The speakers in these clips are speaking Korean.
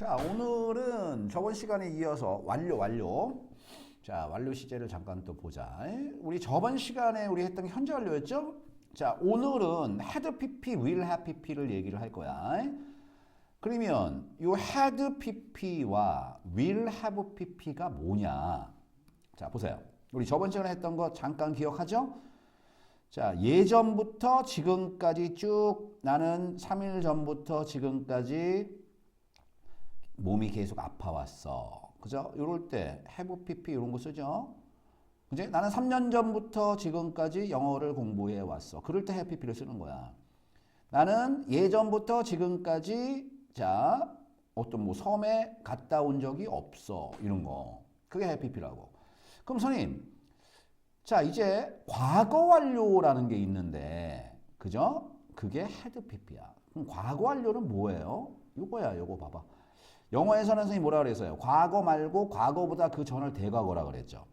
자, 오늘은 저번 시간에 이어서 완료, 완료. 자, 완료 시제를 잠깐 또 보자. 우리 저번 시간에 우리 했던 게 현재 완료였죠? 자, 오늘은 had pp, will have pp를 얘기를 할 거야. 그러면 이 had pp와 will have pp가 뭐냐? 자, 보세요. 우리 저번 시간에 했던 거 잠깐 기억하죠? 자, 예전부터 지금까지 쭉 나는 3일 전부터 지금까지 몸이 계속 아파왔어. 그죠? 이럴 때 have pp 이런 거 쓰죠. 그지? 나는 3년 전부터 지금까지 영어를 공부해 왔어. 그럴 때 have pp를 쓰는 거야. 나는 예전부터 지금까지 자 어떤 뭐 섬에 갔다 온 적이 없어. 이런 거. 그게 pp라고. 그럼 선생님, 자 이제 과거 완료라는 게 있는데, 그죠? 그게 had pp야. 그럼 과거 완료는 뭐예요? 이거야, 이거 봐봐. 영어에서는 선생님 뭐라 그랬어요? 과거 말고 과거보다 그 전을 대과거라 그랬죠.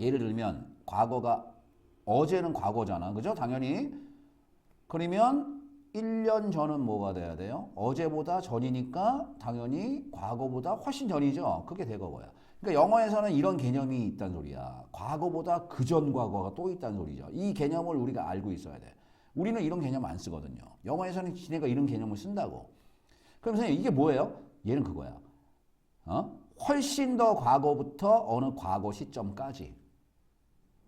예를 들면 과거가 어제는 과거잖아. 그죠? 당연히. 그러면 1년 전은 뭐가 돼야 돼요? 어제보다 전이니까 당연히 과거보다 훨씬 전이죠. 그게 대과거야. 그러니까 영어에서는 이런 개념이 있단 소리야. 과거보다 그전 과거가 또 있단 소리죠. 이 개념을 우리가 알고 있어야 돼. 우리는 이런 개념 안 쓰거든요. 영어에서는 지네가 이런 개념을 쓴다고. 그럼 선생님 이게 뭐예요? 얘는 그거야. 어? 훨씬 더 과거부터 어느 과거 시점까지.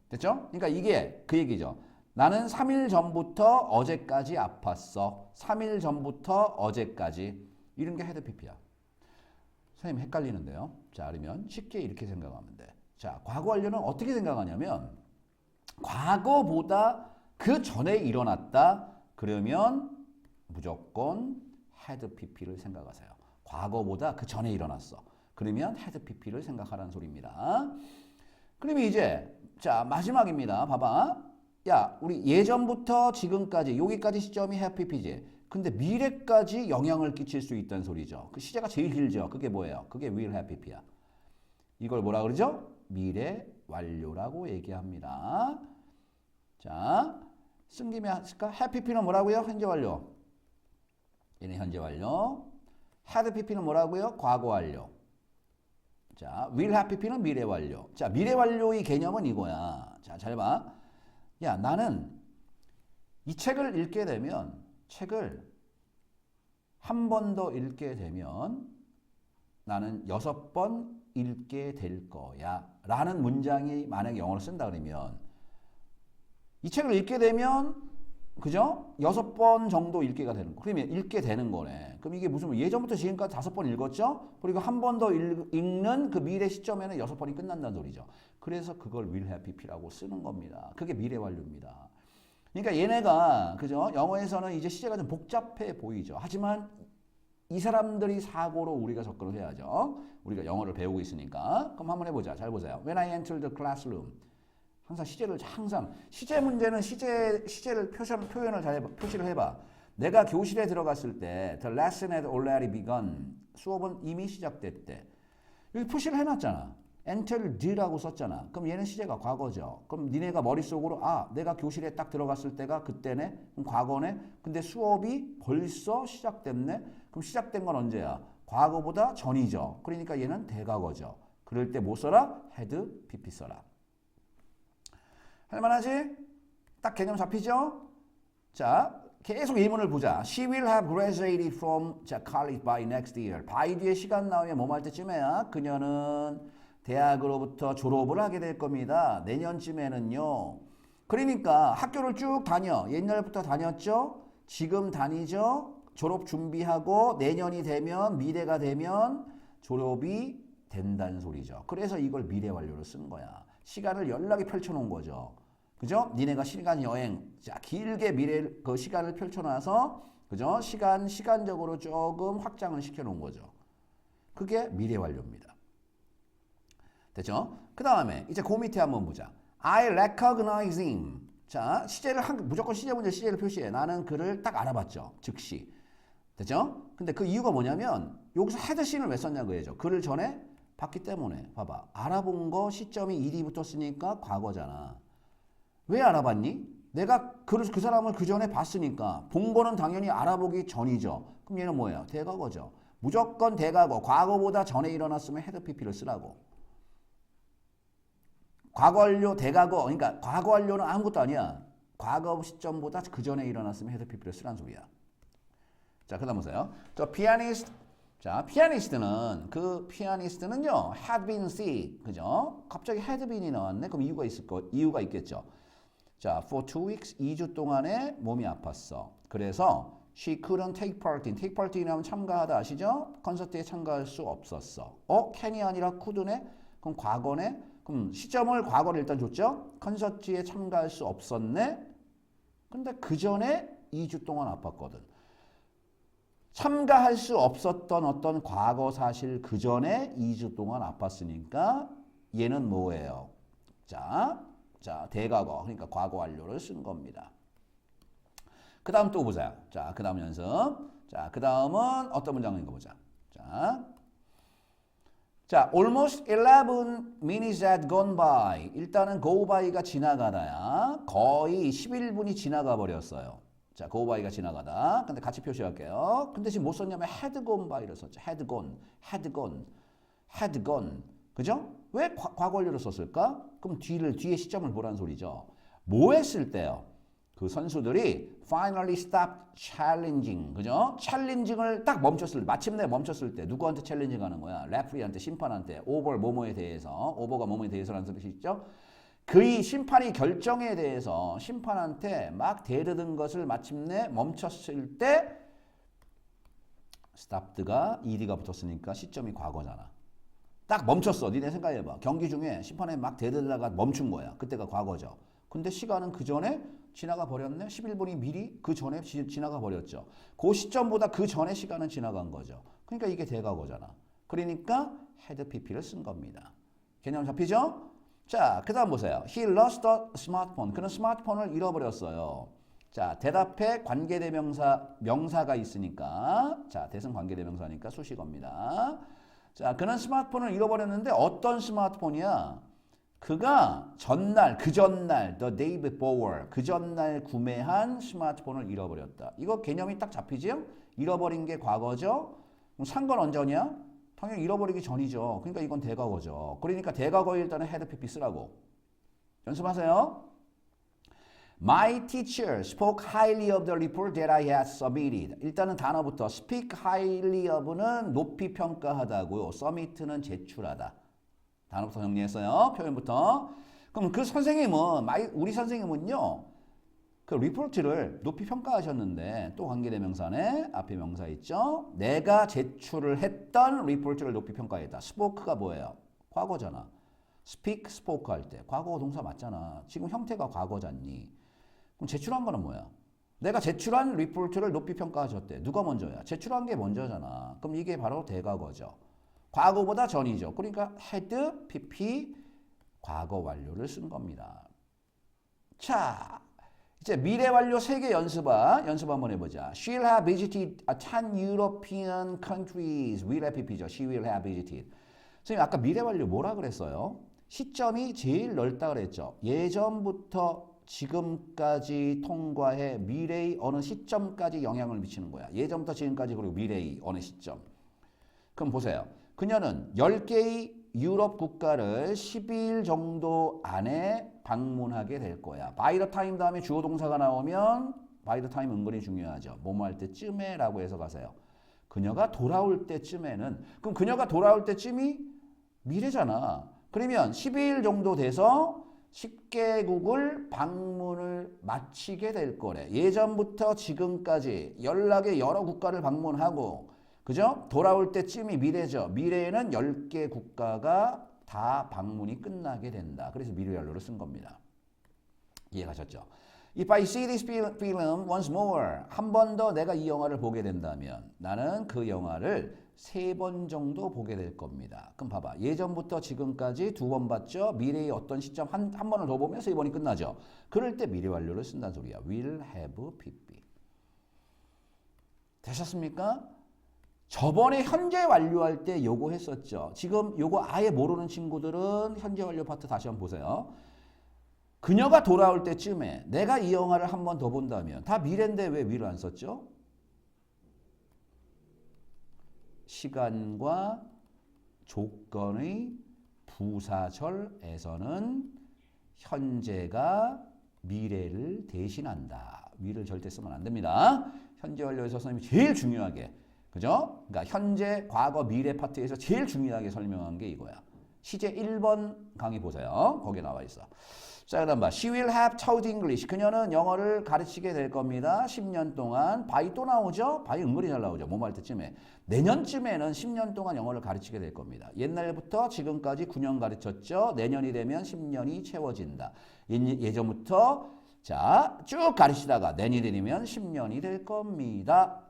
됐죠? 그러니까 이게 그 얘기죠. 나는 3일 전부터 어제까지 아팠어. 3일 전부터 어제까지. 이런 게 헤드 PP야. 선생님 헷갈리는데요. 자, 그러면 쉽게 이렇게 생각하면 돼. 자, 과거 완료는 어떻게 생각하냐면 과거보다 그 전에 일어났다. 그러면 무조건 헤드 PP를 생각하세요. 과거보다 그 전에 일어났어. 그러면 헤드 PP를 생각하라는 소리입니다. 그러면 이제 자 마지막입니다. 봐봐. 야 우리 예전부터 지금까지 여기까지 시점이 헤드 PP지. 근데 미래까지 영향을 끼칠 수 있다는 소리죠. 그 시제가 제일 길죠. 그게 뭐예요? 그게 will have PP야. 이걸 뭐라 그러죠? 미래 완료라고 얘기합니다. 자, 쓴 김에 할까? have PP는 뭐라고요? 현재 완료. 얘는 현재 완료. Had pp는 뭐라고요? 과거 완료. 자, will have pp는 미래 완료. 자, 미래 완료의 개념은 이거야. 자, 잘 봐. 야, 나는 이 책을 읽게 되면 책을 한 번 더 읽게 되면 나는 여섯 번 읽게 될 거야. 라는 문장이 만약에 영어로 쓴다 그러면 이 책을 읽게 되면 그죠? 여섯 번 정도 읽기가 되는 거. 그러면 읽게 되는 거네. 그럼 이게 무슨 예전부터 지금까지 다섯 번 읽었죠? 그리고 한 번 더 읽는 그 미래 시점에는 여섯 번이 끝난다는 소리죠. 그래서 그걸 will have pp라고 쓰는 겁니다. 그게 미래 완료입니다. 그러니까 얘네가 그죠? 영어에서는 이제 시제가 좀 복잡해 보이죠. 하지만 이 사람들이 사고로 우리가 접근을 해야죠. 우리가 영어를 배우고 있으니까. 그럼 한번 해보자. 잘 보세요. When I entered the classroom. 항상 시제를 항상 시제 문제는 시제 시제를 표현 표현을 잘 해봐, 표시를 해봐. 내가 교실에 들어갔을 때 the lesson had already begun. 수업은 이미 시작됐대. 여기 표시를 해놨잖아. entered라고 썼잖아. 그럼 얘는 시제가 과거죠. 그럼 니네가 머릿속으로 아 내가 교실에 딱 들어갔을 때가 그때네. 그럼 과거네. 근데 수업이 벌써 시작됐네. 그럼 시작된 건 언제야? 과거보다 전이죠. 그러니까 얘는 대과거죠. 그럴 때 뭐 써라? had pp 써라. 할만하지? 딱 개념 잡히죠? 자, 계속 예문을 보자. She will have graduated from 자, college by next year. by 뒤에 시간 나오면 뭐할 때쯤에야? 그녀는 대학으로부터 졸업을 하게 될 겁니다. 내년쯤에는요. 그러니까 학교를 쭉 다녀. 옛날부터 다녔죠? 지금 다니죠? 졸업 준비하고 내년이 되면 미래가 되면 졸업이 된다는 소리죠. 그래서 이걸 미래 완료로 쓰는 거야. 시간을 연락이 펼쳐놓은 거죠. 그죠? 니네가 시간 여행, 자, 길게 미래 그 시간을 펼쳐놔서, 그죠? 시간, 시간적으로 조금 확장을 시켜놓은 거죠. 그게 미래 완료입니다. 됐죠? 그 다음에 이제 그 밑에 한번 보자. I recognize him. 자, 시제를 한, 무조건 시제 문제 시제를 표시해. 나는 그를 딱 알아봤죠. 즉시. 됐죠? 근데 그 이유가 뭐냐면 여기서 헤드 씬을 왜 썼냐 그거죠. 그를 전에 봤기 때문에 봐봐 알아본 거 시점이 일이 붙었으니까 과거잖아 왜 알아봤니? 내가 그, 그 사람을 그 전에 봤으니까 본 거는 당연히 알아보기 전이죠 그럼 얘는 뭐예요? 대과거죠 무조건 대과거, 과거보다 전에 일어났으면 헤드 PP를 쓰라고. 과거 완료, 대과거, 그러니까 과거 완료는 아무것도 아니야. 과거 시점보다 그 전에 일어났으면 헤드 PP를 쓰란 소리야. 자, 그 다음 보세요. 저 피아니스트 자, 피아니스트는 그 피아니스트는요. had been sick. 그죠? 갑자기 had been이 나왔네. 그럼 이유가 있을 거 이유가 있겠죠. 자, for two weeks 2주 동안에 몸이 아팠어. 그래서 she couldn't take part in. take part in하면 참가하다 아시죠? 콘서트에 참가할 수 없었어. 어? can이 아니라 could네? 그럼 과거네? 그럼 시점을 과거를 일단 줬죠? 콘서트에 참가할 수 없었네? 근데 그 전에 2주 동안 아팠거든. 참가할 수 없었던 어떤 과거 사실 그 전에 2주 동안 아팠으니까 얘는 뭐예요? 자, 자 대과거 그러니까 과거 완료를 쓴 겁니다. 그 다음 또 보자. 자, 그 다음 연습. 자, 그 다음은 어떤 문장인가 보자. 자, 자, almost 11 minutes had gone by. 일단은 go by가 지나가다야. 거의 11분이 지나가 버렸어요. 자, go by가 지나가다. 근데 같이 표시할게요. 근데 지금 못 썼냐면 had gone by를 썼죠. had gone, had gone, had gone. 그죠? 왜 과, 과거 완료를 썼을까? 그럼 뒤를 뒤에 시점을 보라는 소리죠. 뭐 했을 때요? 그 선수들이 finally stopped challenging. 그죠? 챌린징을 딱 멈췄을 때, 마침내 멈췄을 때 누구한테 챌린징 하는 거야? 레프리한테, 심판한테, 오버 뭐뭐에 대해서, 오버가 뭐뭐에 대해서라는 뜻이 있죠? 그의 심판이 결정에 대해서 심판한테 막 대르던 것을 마침내 멈췄을 때 stopped가 ed가 붙었으니까 시점이 과거잖아. 딱 멈췄어. 니네 생각해봐. 경기 중에 심판에 막 대들다가 멈춘 거야. 그때가 과거죠. 근데 시간은 그 전에 지나가 버렸네. 11분이 미리 그 전에 지, 지나가 버렸죠. 그 시점보다 그 전에 시간은 지나간 거죠. 그러니까 이게 대과거잖아. 그러니까 헤드 PP를 쓴 겁니다. 개념 잡히죠? 자, 그 다음 보세요. He lost the smartphone. 그는 스마트폰을 잃어버렸어요. 자, 대답해 관계대명사, 명사가 있으니까. 자, 대승 관계대명사니까 수식어입니다. 자, 그는 스마트폰을 잃어버렸는데 어떤 스마트폰이야? 그가 전날, 그 전날, the day before, 그 전날 구매한 스마트폰을 잃어버렸다. 이거 개념이 딱 잡히지요? 잃어버린 게 과거죠? 그럼 산 건 언제냐? 당연히 잃어버리기 전이죠. 그러니까 이건 대과거죠. 그러니까 대과거에 일단은 헤드 PP 쓰라고. 연습하세요. My teacher spoke highly of the report that I had submitted. 일단은 단어부터 speak highly of는 높이 평가하다고요. submit는 제출하다. 단어부터 정리했어요. 표현부터. 그럼 그 선생님은 우리 선생님은요. 그 리포트를 높이 평가하셨는데 또 관계대명사네 앞에 명사 있죠. 내가 제출을 했던 리포트를 높이 평가했다. 스포크가 뭐예요? 과거잖아. speak, spoke 할때 과거 동사 맞잖아. 지금 형태가 과거잖니. 그럼 제출한 거는 뭐야? 내가 제출한 리포트를 높이 평가하셨대. 누가 먼저야? 제출한 게 먼저잖아. 그럼 이게 바로 대과거죠. 과거보다 전이죠. 그러니까 had, pp, 과거 완료를 쓴 겁니다. 자, 이제 미래 완료 세개 연습아 연습 한번 해보자. She'll have visited 10 European countries. will have pp죠. She will have visited. 선생님 아까 미래 완료 뭐라 그랬어요? 시점이 제일 넓다 그랬죠. 예전부터 지금까지 통과해 미래의 어느 시점까지 영향을 미치는 거야. 예전부터 지금까지 그리고 미래의 어느 시점. 그럼 보세요. 그녀는 10개의 유럽 국가를 12일 정도 안에 방문하게 될 거야. by the time 다음에 주어 동사가 나오면 by the time 은근히 중요하죠. 뭐뭐 할 때쯤에 라고 해서 가세요. 그녀가 돌아올 때쯤에는 그럼 그녀가 돌아올 때쯤이 미래잖아. 그러면 12일 정도 돼서 10개국을 방문을 마치게 될 거래. 예전부터 지금까지 연락의 여러 국가를 방문하고 그죠? 돌아올 때쯤이 미래죠. 미래에는 10개 국가가 다 방문이 끝나게 된다. 그래서 미래 연료를 쓴 겁니다. 이해가셨죠? If I see this film once more, 한 번 더 내가 이 영화를 보게 된다면 나는 그 영화를 세 번 정도 보게 될 겁니다. 그럼 봐봐. 예전부터 지금까지 두 번 봤죠? 미래의 어떤 시점 한, 한 번을 더 보면 세 번이 끝나죠? 그럴 때 미래 완료를 쓴다는 소리야. will have pp. 되셨습니까? 저번에 현재 완료할 때 요거 했었죠. 지금 요거 아예 모르는 친구들은 현재 완료 파트 다시 한번 보세요. 그녀가 돌아올 때쯤에 내가 이 영화를 한 번 더 본다면 다 미래인데 왜 위를 안 썼죠? 시간과 조건의 부사절에서는 현재가 미래를 대신한다. 위를 절대 쓰면 안 됩니다. 현재 완료에서 선생님이 제일 중요하게 그죠? 그러니까 현재, 과거, 미래 파트에서 제일 중요하게 설명한 게 이거야. 시제 1번 강의 보세요. 거기에 나와 있어. 자, 그다음 봐. She will have taught English. 그녀는 영어를 가르치게 될 겁니다. 10년 동안. 바이 또 나오죠? 바이 은근히 잘 나오죠. 뭐할 때쯤에. 내년쯤에는 10년 동안 영어를 가르치게 될 겁니다. 옛날부터 지금까지 9년 가르쳤죠. 내년이 되면 10년이 채워진다. 예- 예전부터 자, 쭉 가르치다가 내년이 되면 10년이 될 겁니다.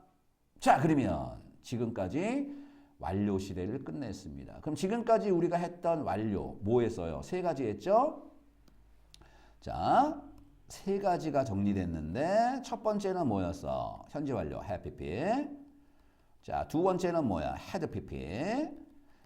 자, 그러면 지금까지 완료 시대를 끝냈습니다. 그럼 지금까지 우리가 했던 완료 뭐 했어요? 세 가지 했죠? 자, 세 가지가 정리됐는데 첫 번째는 뭐였어? 현재 완료 PP. 자, 두 번째는 뭐야? PP.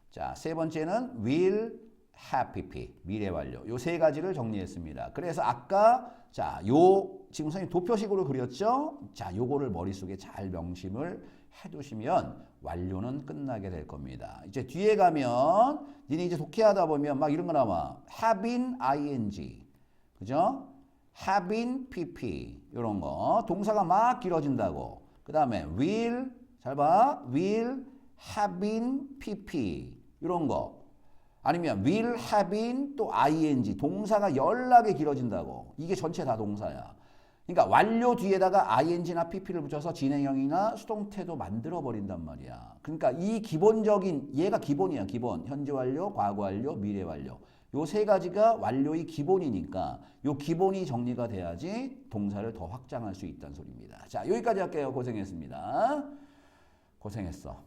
자, 세 번째는 will have PP. 미래 완료. 요 세 가지를 정리했습니다. 그래서 아까 자, 요 지금 선생님 도표식으로 그렸죠? 자, 요거를 머릿속에 잘 명심을 해 두시면 완료는 끝나게 될 겁니다. 이제 뒤에 가면 니네 이제 독해하다 보면 막 이런 거 나와. have been ing. 그죠? have been pp 이런 거 동사가 막 길어진다고 그 다음에 will 잘 봐 will have been pp 이런 거 아니면 will have been 또 ing 동사가 연락에 길어진다고 이게 전체 다 동사야 그러니까 완료 뒤에다가 ing나 pp를 붙여서 진행형이나 수동태도 만들어 버린단 말이야 그러니까 이 기본적인 얘가 기본이야 기본 현재 완료 과거 완료 미래 완료 요 세 가지가 완료의 기본이니까 요 기본이 정리가 돼야지 동사를 더 확장할 수 있다는 소리입니다. 자, 여기까지 할게요. 고생했습니다. 고생했어.